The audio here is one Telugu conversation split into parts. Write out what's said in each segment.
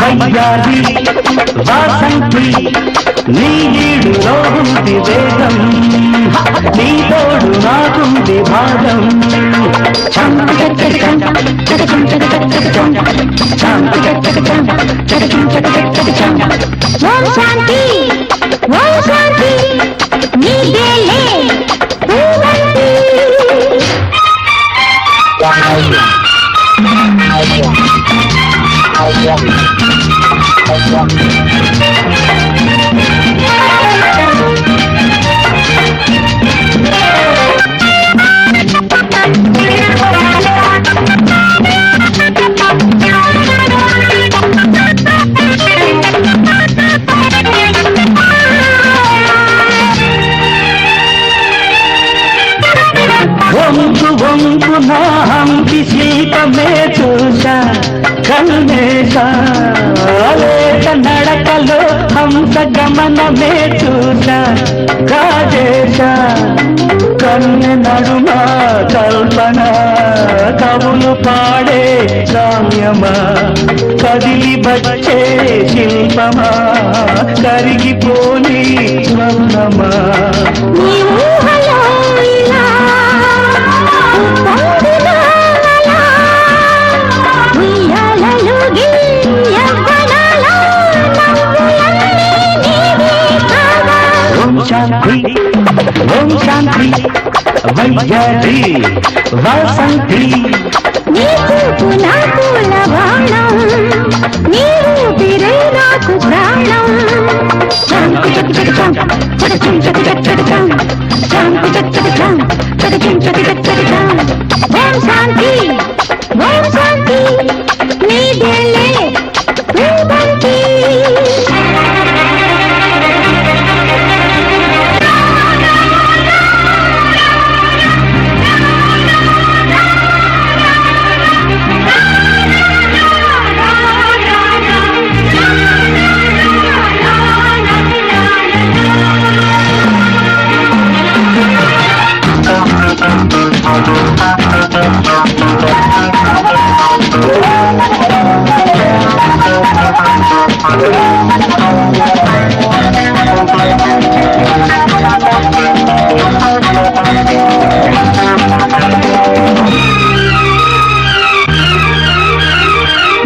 వయ్యాది వాసంతి నీ ఈడులో ఉంది వేగం నీ తోడు నాకుంది భాగం చం చక చం చక చం చక చక చం చం చక చక చం చక చం చక చక చం ఓం శాంతి ఓం శాంతి నీదేలే పూవంతి వంపు వంపు నా చూసా కల్మేశా లేక నడకలో హంస గమనమే చూసా గాజేశ కన్ను నడుమ కల్పన కవులు పాడే కామ్యమా కదిలి బచ్చే శిల్పమా కరిగిపోని స్వర్ణమా. శాంతి ఓం శాంతి వైద్యది వసంతి నీ చూపు నాకు లవాణం నీ నాకు ప్రాణం శాంతి శాంతి ఓం శాంతి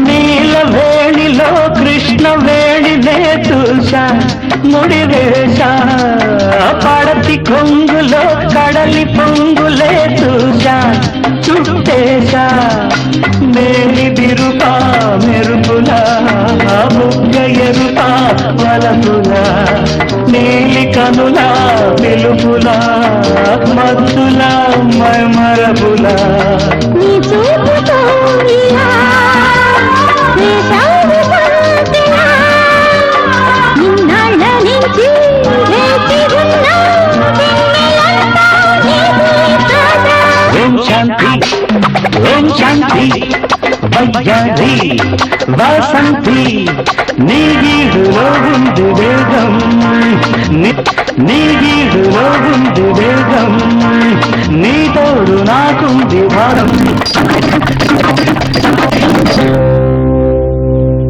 నీలవేణిలో కృష్ణ వేణినే చూసా ముడి వేశా పడతి కొంగులో కడలి పొంగులే చూసా చుట్టే ఉన్న వెన్నెలంతా నీవే కాగా ఓం శాంతి ఓం శాంతి వయ్యాది వసంతి నీ గీడులో ఉంది వేగం